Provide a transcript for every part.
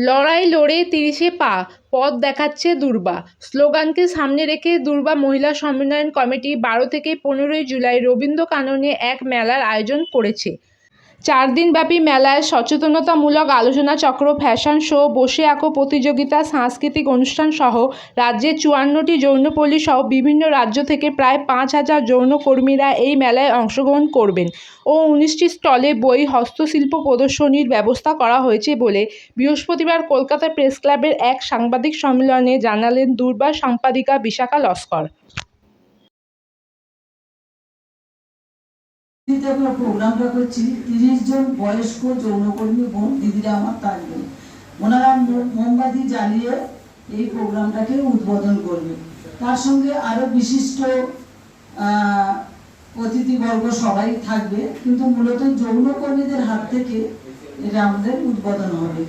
লড়াই লড়ে তিরিশে পা, পথ দেখাচ্ছে দুর্বা। স্লোগানকে সামনে রেখে দুর্বা মহিলা সম্মেলন কমিটি বারো থেকে পনেরোই জুলাই রবীন্দ্র কাননে এক মেলার আয়োজন করেছে। চার দিনব্যাপী মেলায় সচেতনতামূলক আলোচনা চক্র, ফ্যাশন শো, বসে আঁকো প্রতিযোগিতা, সাংস্কৃতিক অনুষ্ঠান সহ রাজ্যের চুয়ান্নটি যৌনপল্লী সহ বিভিন্ন রাজ্য থেকে প্রায় পাঁচ হাজার যৌনকর্মীরা এই মেলায় অংশগ্রহণ করবেন ও উনিশটি স্টলে বই, হস্তশিল্প প্রদর্শনীর ব্যবস্থা করা হয়েছে বলে বৃহস্পতিবার কলকাতা প্রেস ক্লাবের এক সাংবাদিক সম্মেলনে জানালেন দুর্বার সম্পাদিকা বিশাখা লস্কর। আমরা প্রোগ্রামটা করছি, তিরিশ জন বয়স্ক যৌনকর্মী বোন, দিদিরা আমার থাকবে ওনারা মোমবাতি জ্বালিয়ে এই প্রোগ্রামটাকে উদ্বোধন করবে। তার সঙ্গে আরও বিশিষ্ট অতিথিবর্গ সবাই থাকবে, কিন্তু মূলত যৌনকর্মীদের হাত থেকে এটা আমাদের উদ্বোধন হবে।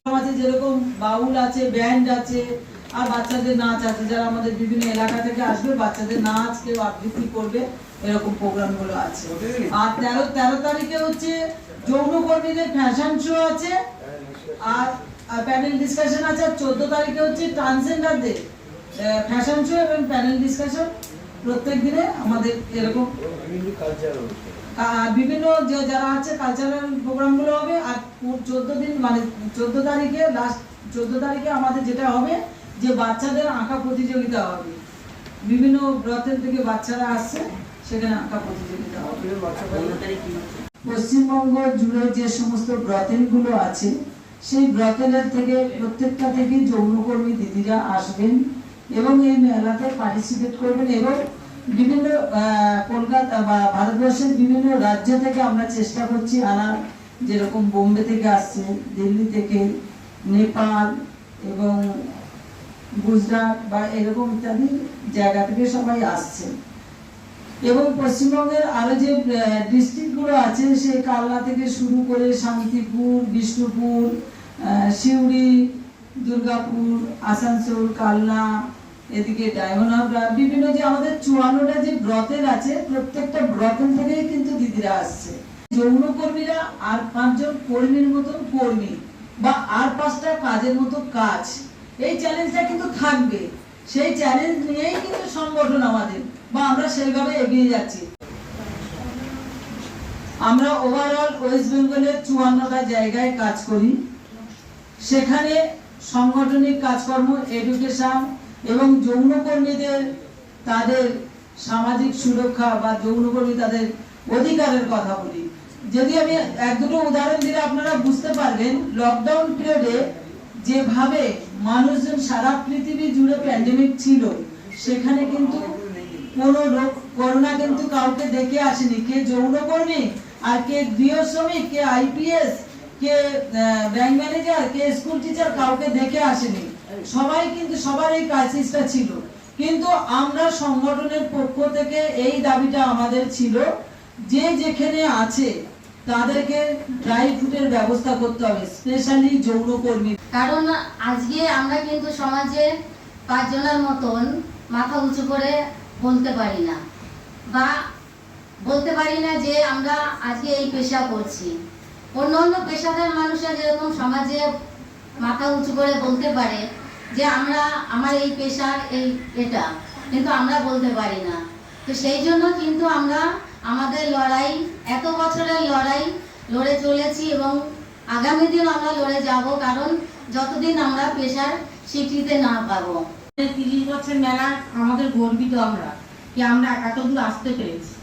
সমাজে যেরকম বাউল আছে, ব্যান্ড আছে আর বাচ্চাদের নাচ আছে, যারা আমাদের বিভিন্ন এলাকা থেকে আসবে, বাচ্চাদের নাচ কেউ আবৃত্তি করবে, এরকম প্রোগ্রামগুলো আছে। আর তেরো তেরো তারিখে হচ্ছে যৌনকর্মীদের ফ্যাশন শো আছে, আর প্যানেল ডিসকাশন আছে, আর চোদ্দ তারিখে হচ্ছে ট্রান্সজেন্ডারদের ফ্যাশন শো এবং প্যানেল ডিসকাশন প্রত্যেক দিনে আমাদের এরকম। বিভিন্ন যারা আছে কালচারাল প্রোগ্রামগুলো হবে, আর চোদ্দ দিন মানে চোদ্দ তারিখে লাস্ট চোদ্দ তারিখে আমাদের যেটা হবে যে বাচ্চাদের আঁকা প্রতিযোগিতা হবে। বিভিন্ন ব্রতের থেকে বাচ্চারা আসছে সেখানে আঁকা প্রতিযোগিতা হবে। পশ্চিমবঙ্গ জুড়ে যে সমস্ত ব্রতেলগুলো আছে সেই ব্রতেলের থেকে প্রত্যেকটা থেকে যৌনকর্মী দিদিরা আসবেন এবং এই মেলাতে পার্টিসিপেট করবেন এবং বিভিন্ন কলকাতা বা ভারতবর্ষের বিভিন্ন রাজ্য থেকে আমরা চেষ্টা করছি আনার যেরকম বোম্বে থেকে আসছে দিল্লি থেকে নেপাল এবং গুজরাট বা এরকম ইত্যাদি জায়গা থেকে সবাই আসছে। এবং পশ্চিমবঙ্গের আরও যে ডিস্ট্রিক্টগুলো আছে, সেই কালনা থেকে শুরু করে শান্তিপুর, বিষ্ণুপুর সিউড়ি, দুর্গাপুর, আসানসোল, কালনা, এদিকে ডায়মন্ড বিভিন্ন যে আমাদের চুয়ান্নটা যে ব্রতের আছে, প্রত্যেকটা ব্রতের থেকেই কিন্তু দিদিরা আসছে। যৌনকর্মীরা আর পাঁচজন কর্মীর মতন কর্মী বা আর পাঁচটা কাজের মতো কাজ। এই চ্যালেঞ্জটা কিন্তু থাকবে। সেই চ্যালেঞ্জ নিয়েই কিন্তু সংগঠন আমাদের, বা আমরা সেইভাবে এগিয়ে যাচ্ছি। আমরা ওভারঅল ওয়েস্ট বেঙ্গলের চুয়ান্নটা জায়গায় কাজ করি। সেখানে সাংগঠনিক কাজকর্ম এডুকেশন এবং যৌনকর্মীদের তাদের সামাজিক সুরক্ষা বা যৌনকর্মী তাদের অধিকারের কথা বলি। যদি আমি এক দুটো উদাহরণ দিলে আপনারা বুঝতে পারবেন লকডাউন পিরিয়ডে যেভাবে মানুষজন সারা পৃথিবী জুড়ে প্যান্ডেমিক ছিল, সেখানে কিন্তু কোনো রোগ, করোনা কিন্তু কাউকে দেখে আসেনি। কে যৌনকর্মী আর কে গৃহ শ্রমিক, কে আইপিএস কে ব্যাংক ম্যানেজার কে স্কুল টিচার কাউকে দেখে আসেনি। সবাই কিন্তু সবার এই ক্রাইসিসটা ছিল। কিন্তু আমরা সংগঠনের পক্ষ থেকে এই দাবিটা আমাদের ছিল, যে যেখানে আছে তাদেরকে ড্রাই ফ্রুটের ব্যবস্থা করতে হবে স্পেশালি যৌনকর্মী। কারণ আজকে আমরা কিন্তু সমাজে পাঁচজনের মতন মাথা উঁচু করে বলতে পারি না। বা বলতে পারি না যে আমরা আজকে এই পেশা করছি। অন্য অন্য পেশাদার মানুষরা যেরকম সমাজে মাথা উঁচু করে বলতে পারে যে আমরা, আমার এই পেশা, এই এটা। কিন্তু আমরা বলতে পারি না। তো সেই জন্য কিন্তু আমরা আমাদের লড়াই, এত বছরের লড়াই লড়ে চলেছি এবং আগামী দিন আমরা লড়ে যাব, কারণ যতদিন আমরা পেশার স্বীকৃতি না পাবো। তিরিশ বছর মেলা, আমাদের গর্বিত আমরা কি আমরা এত দূর আসতে পেরেছি।